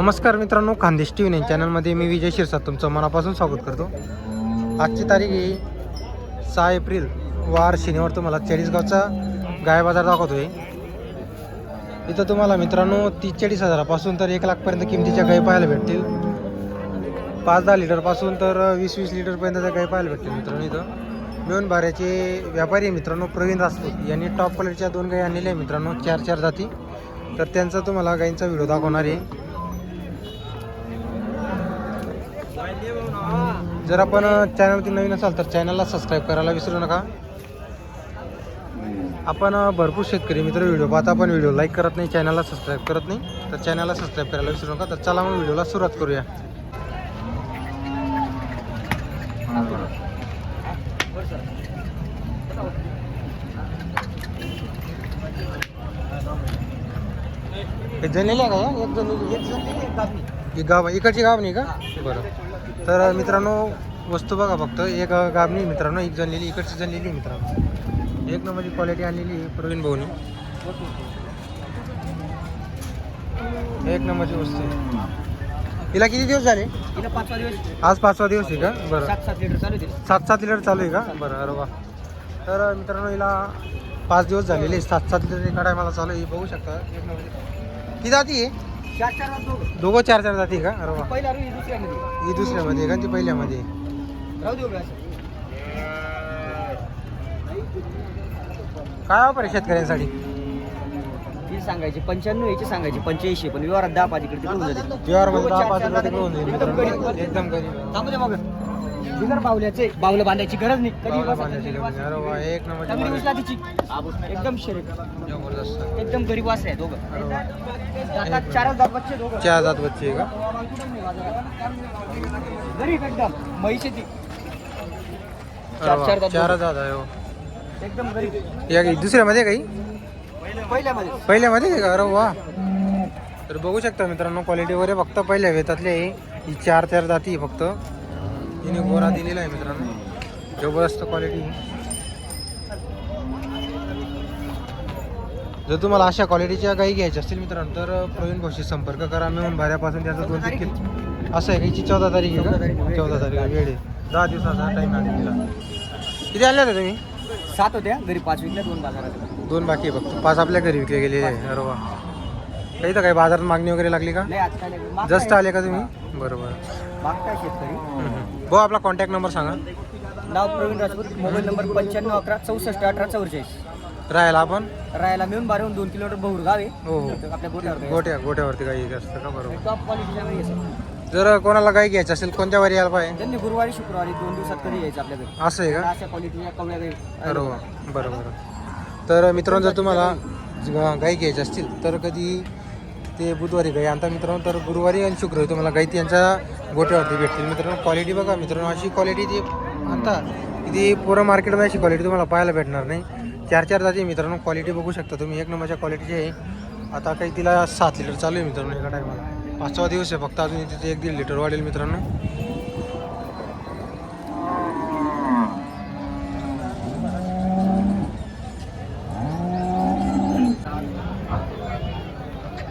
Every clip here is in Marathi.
नमस्कार मित्रांनो खानदेश टी व्ही चॅनलमध्ये मी विजय शिरसाट तुमचं मनापासून स्वागत करतो. आजची तारीख ही सहा एप्रिल वार शनिवार तुम्हाला चाळीसगावचा गाय बाजार दाखवतोय. इथं तुम्हाला मित्रांनो तीस चाळीस हजारापासून तर एक लाखपर्यंत किमतीच्या गाय पाहायला भेटतील. पाच दहा लिटरपासून तर वीस वीस लिटरपर्यंतच्या गाय पाहायला भेटतील मित्रांनो इथं. मिळून भाऱ्याचे व्यापारी मित्रांनो प्रवीण राजपूत. यांनी टॉप क्वालिटीच्या दोन गायी आणलेल्या आहे मित्रांनो चार चार जाती. तर त्यांचा तुम्हाला गायींचा व्हिडिओ दाखवणार आहे. जर आपण चॅनलवरती नवीन असाल तर चॅनलला सबस्क्राईब करायला विसरू नका. आपण भरपूर शेतकरी मित्र व्हिडिओ पाहता आपण व्हिडिओ लाईक करत नाही चॅनलला सबस्क्राईब करत नाही तर चॅनलला सबस्क्राईब करायला विसरू नका. तर चला मग व्हिडिओला सुरुवात करूया. हे आहे का या? एक जण एक जणलेली एक गाव इकडची गाव नाही का? बरं. तर मित्रांनो वस्तू बघा फक्त. एक गाबणी मित्रांनो एक जणलेली इकडची जणलेली मित्रांनो. एक नंबरची क्वालिटी आणलेली प्रवीण भाऊनी. एक नंबरची वस्तू आहे. तिला किती दिवस झाले? तिला पाचवा दिवस. आज पाचवा दिवस आहे का? बरं. सात सात लिटर चालू होते सात सात लिटर चालू आहे का? बरं अरे वा. तर मित्रांनो हिला पाच दिवस झालेले. सात सात लिटर एका टायमाला चालू आहे. बघू शकता. एक नंबर किती जाती आहे? चार चार राहतो दोघं चार चार जाती का? अरे वा. पहिला रुई दुसऱ्यामध्ये ही दुसऱ्यामध्ये आहे का? ती पहिल्यामध्ये आहे? राहू देऊ असं. काय ऑफर आहे शेतकऱ्यांसाठी? ती सांगायची पंच्याण्णव याची सांगायची पंच्याऐंशी पण व्यवहारात दहा पाच इकडे होऊन जाते. व्यवहारमध्ये दहा पाच रुपये होऊन जाईल एकदम मित्रांनो. गरीब. एकदम गरीब. थांबू दे मग. बिगर बावल्याचे बावलं बांधायची गरज नाही कधी बावला बसा, बांधायची कधी गरज नाही. अरे वा एक चांगली नंबर उचला तिची. एकदम जबरदस्त. एकदम गरीब वास आहे दोघं. अरे वा. जातात चारच बच्चे दोघं. चार जात बच्चे आहे का? गरीब एकदम. म्हैस आहे ती. अरे चार- वा. चार जात चार. जात आहे हो. एकदम गरीब. या काही दुसऱ्यामध्ये काही? पहिल्यामध्ये. पहिल्यामध्ये आहे का? अरे वा. तर बघू शकता मित्रांनो क्वालिटी वगैरे फक्त पहिल्या वेतातले ही चार चार जाती आहे फक्त. तिने गोरा दिलेला आहे मित्रांनो. जबरदस्त क्वालिटी जर तुम्हाला अशा क्वालिटीच्या गाई घ्यायच्या असतील मित्रांनो तर प्रवीण भाऊशी संपर्क करा. मिळून भाऱ्यापासून त्याचं दोन तीन किलो असं आहे काहीची चौदा तारीख आहे चौदा तारीख का. चौदा तारीख वेळ आहे. दहा दिवसाचा टाईम आहे तिला. किती आणले होते तुम्ही? सात होत्या. घरी पाच विकल्या दोन बाजारात दोन बाकी फक्त. पाच आपल्या घरी विकले अरे वा. काही तर काही बाजारात मागणी वगैरे लागली का. जस्ट आले का तुम्ही? बरोबर. मागताय शेतकरी. भाऊ आपला कॉन्टॅक्ट नंबर सांगा. नाव प्रवीण राजपूत मोबाईल नंबर पंच्याण्णव अकरा चौसष्ट अठरा चौवेचाळीस. राहायला आपण? राहायला मिळून बारेहून दोन किलोमीटर बहुर गाव आहे. हो हो. तर आपल्या बोटावर गोट्या गोट्यावरती काही असतं का? बरोबर. टॉप क्वालिटीच्या गाई आहे जर कोणाला गाई घ्यायचं असेल कोणत्या वारी यायला पाहिजे? त्यांनी गुरुवारी शुक्रवारी दोन दिवसात कधी यायचं आपल्याकडे. असं आहे का? अशा क्वालिटीच्या कवळ्या गाई अरे वा बरं बरं तर मित्रांनो जर तुम्हाला गाई घ्यायची असतील तर कधी ते बुधवारी गाई आणता मित्रांनो. तर गुरुवारी आणि शुक्रवारी तुम्हाला गाई त्यांच्या गोट्यावरती भेटतील. मित्रांनो क्वालिटी बघा मित्रांनो अशी क्वालिटी ती आणता ती पुरं मार्केटमध्ये अशी क्वालिटी तुम्हाला पाहायला भेटणार नाही. चार चार जाती मित्रांनो क्वालिटी बघू शकता तुम्ही. एक नंबरच्या क्वालिटीची आहे आता काही तिला सात लिटर चालू आहे मित्रांनो एका टायमाला पाचवा दिवस आहे फक्त अजून तिथे एक दीड लिटर वाढेल मित्रांनो.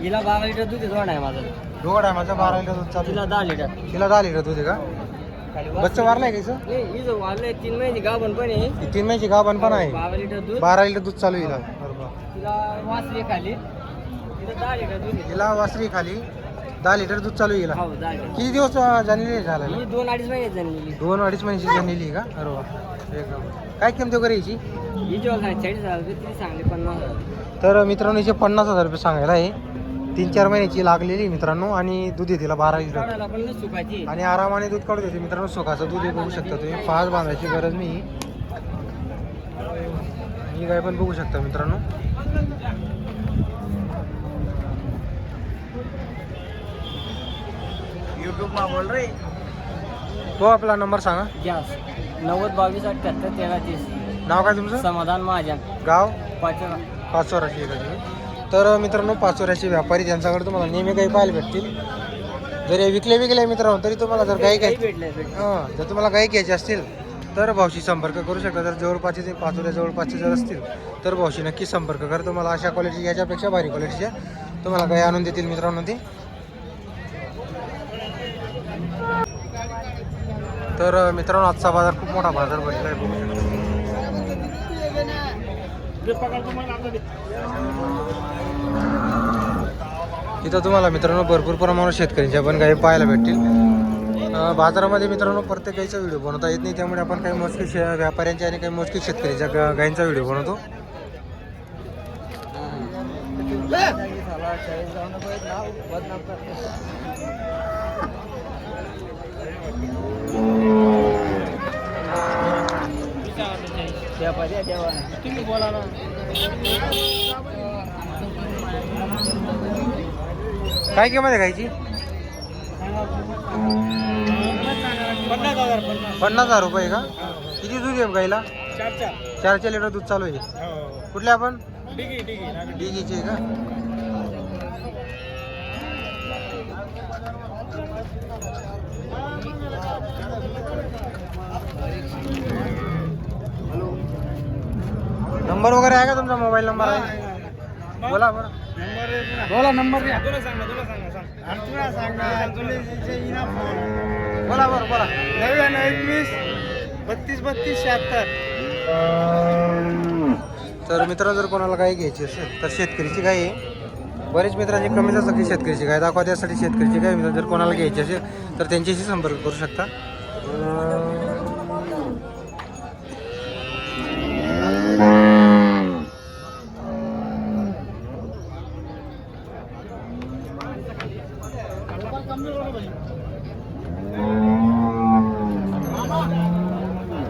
हिला बारा लिटर दूध आहे माझं. दोघा टायमाचा बारा लिटर दूध चालू तिला आहे. दहा लिटर. तिला दहा लिटर दूध आहे का? बच्चा वारलाय का हिचं? ही जो वाढलंय तीन महिने गाव पण आहे. ही तीन महिन्याची गाभण पण आहे. बारा लिटर दूध. बारा लिटर दूध चालू आहे हिला. तिला वाचली खाली. तिला दहा लिटर दूध. हिला वासरी खाली. दहा लिटर दूध चालू आहे हिला. हो दहा लिटर. किती दिवस झालेले? झाला ही दोन अडीच झालेली दोन अडीच महिन्याची झालेली आहे का? अरे वा. एक नंबर. काय किंमत वगैरे ही जेव्हा सांग चाळीस हजार रुपये ती सांगली पन्नास हजार. तर मित्रांनो हिचे पन्नास हजार रुपये सांगायला आहे. तीन चार महिन्याची लागलेली आहे मित्रांनो आणि दूध आहे तिला बारा लिटर. आणि आरामाने दूध काढू देते मित्रांनो सुखाचं दूध हे बघू शकता तुम्ही. फास बांधायची गरज नाही. ही गाय पण बघू शकता मित्रांनो. युट्यूब मा बोल रे. हो आपला नंबर सांगा. गॅस नव्वद बावीस अठ्ठ्याहत्तर तेरा तीस. नाव काय तुमचं? समाधान महाजन. गाव? पाचवा पाचोराची आहे. का तुम्ही तर मित्रांनो पाचोऱ्याचे व्यापारी ज्यांच्याकडे तुम्हाला नेहमी काही पाहायला भेटतील. जरी विकले विकले मित्रांनो तरी तुम्हाला जर काही काही हां जर तुम्हाला काही घ्यायची असतील तर भाऊशी संपर्क करू शकता. जर जवळपासचे ते पाचोऱ्या जवळपासचे जर असतील तर भाऊशी नक्की संपर्क करा. तुम्हाला अशा क्वालिटी याच्यापेक्षा भारी क्वालिटीच्या तुम्हाला काही आणून देतील मित्रांनो ते. तर मित्रांनो आजचा बाजार खूप मोठा बाजार भरलेला आहे इथं तुम्हाला मित्रांनो भरपूर प्रमाणात शेतकऱ्यांच्या पण गायी पाहायला भेटतील. बाजारामध्ये मित्रांनो प्रत्येक गाईचा व्हिडिओ बनवता येत नाही त्यामुळे आपण काही मोजके शे- व्यापाऱ्यांच्या आणि काही मोजके शेतकऱ्यांच्या गायींचा व्हिडिओ बनवतो. तुम्ही बोला ना. काय किंमत आहे गायची पन्नास हजार पन्नास. पन्नास हजार रुपये का? किती दूध आहे गाईला? चार चार. चार चार लिटर दूध चालू आहे. हो. कुठले आपण? ठीक आहे ठीक आहे डिगीचे आहे का? नंबर वगैरे आहे का तुमचा मोबाईल नंबर? आहे बोला बरं बोला नंबर द्या बोला. बरं बोला नव्याण्णव एकवीस बत्तीस बत्तीस शहात्तर. तर मित्रांनो जर कोणाला गाय घ्यायची असेल तर शेतकरीची गाय आहे. बरेच मित्रांची कमी असतात की शेतकरीची गाय दाखवा त्यासाठी शेतकरीची गाय मित्रांनो जर कोणाला घ्यायची असेल तर त्यांच्याशी संपर्क करू शकता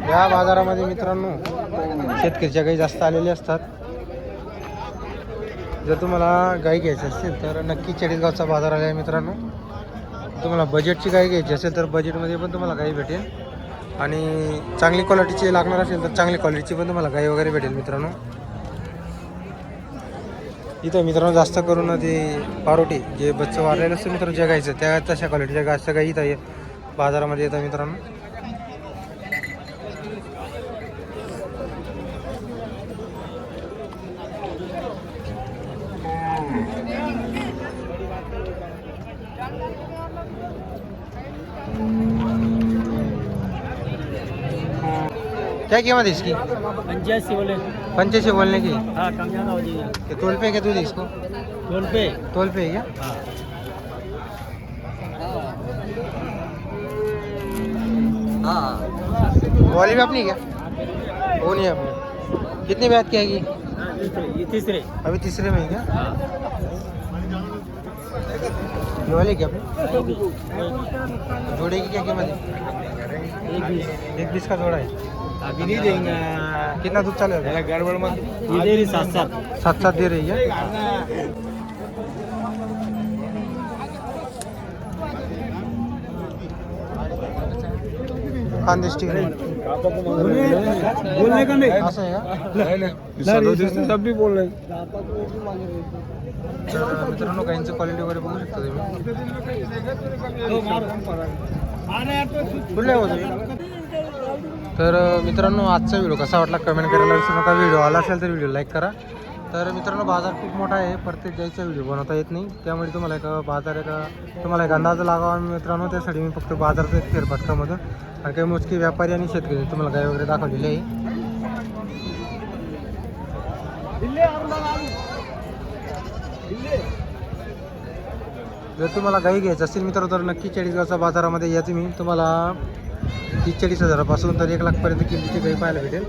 या बाजारामध्ये मित्रांनो शेतकरीच्या गाई जास्त आलेल्या असतात. जर तुम्हाला गाई घ्यायची असेल तर नक्की चाळीसगावचा बाजार आला आहे मित्रांनो. तुम्हाला बजेटची गाई घ्यायची असेल तर बजेटमध्ये पण तुम्हाला गाई भेटेल. आणि चांगली क्वालिटीची लागणार असेल तर चांगली क्वालिटीची पण तुम्हाला गाई वगैरे भेटेल मित्रांनो. इथं मित्रांनो जास्त करून ते पारोटी जे बच्चं वारलेलं असतं मित्रांनो ज्या गायचं त्या तशा क्वालिटीच्या गायच्या गाई इथं ये- बाजारामध्ये येतं मित्रांनो. क्या कीमत है इसकी? पंच्याऐंशी बोले। पंचे बोलने की? हाँ कम ज़्यादा हो जाएगा। तोल पे क्या दूध है इसको? फ़ोन पे? तोल पे क्या? हाँ। हाँ। वाली भी अपनी क्या? वो नहीं अपनी। कितनी ब्याज की आएगी? तीसरे। अभी तीसरे में है क्या? हाँ। ये वाली क्या जोड़े की क्या कीमत है? एक बीस। एक बीस का जोड़ा है। अभी नहीं देंगे। कितना दूध चलेगा गड़बड़ मत। ये दे रही सात सात। सात सात दे रही है? खानदेश टिकरी बोलने का नहीं? असं आहे का सब भी बोल रहे तर मित्रांनो गाईंचं क्वालिटी वगैरे बघू शकता तुम्ही हो तर मित्रांनो आजचा व्हिडिओ कसा वाटला कमेंट करायला विसरू नका. व्हिडिओ आला असेल तर व्हिडिओ लाईक करा. तर मित्रांनो बाजार खूप मोठा आहे. प्रत्येक गाईचा व्हिडिओ बनवता येत नाही. त्यामुळे तुम्हाला एक बाजार एक तुम्हाला एक अंदाज लागावा मित्रांनो. त्यासाठी मी फक्त बाजाराचं एक फेरफटकामधून आणि काही मोजके व्यापारी आणि शेतकरी तुम्हाला गाय वगैरे दाखवलेली आहे. जर तुम्हाला गाई घ्यायचं असेल मित्र तर नक्की चाळीसगावच्या बाजारामध्ये या तुम्ही. तुम्हाला तीस चाळीस हजारापासून तर एक लाखपर्यंत किमतीची गाई पाहायला भेटेल.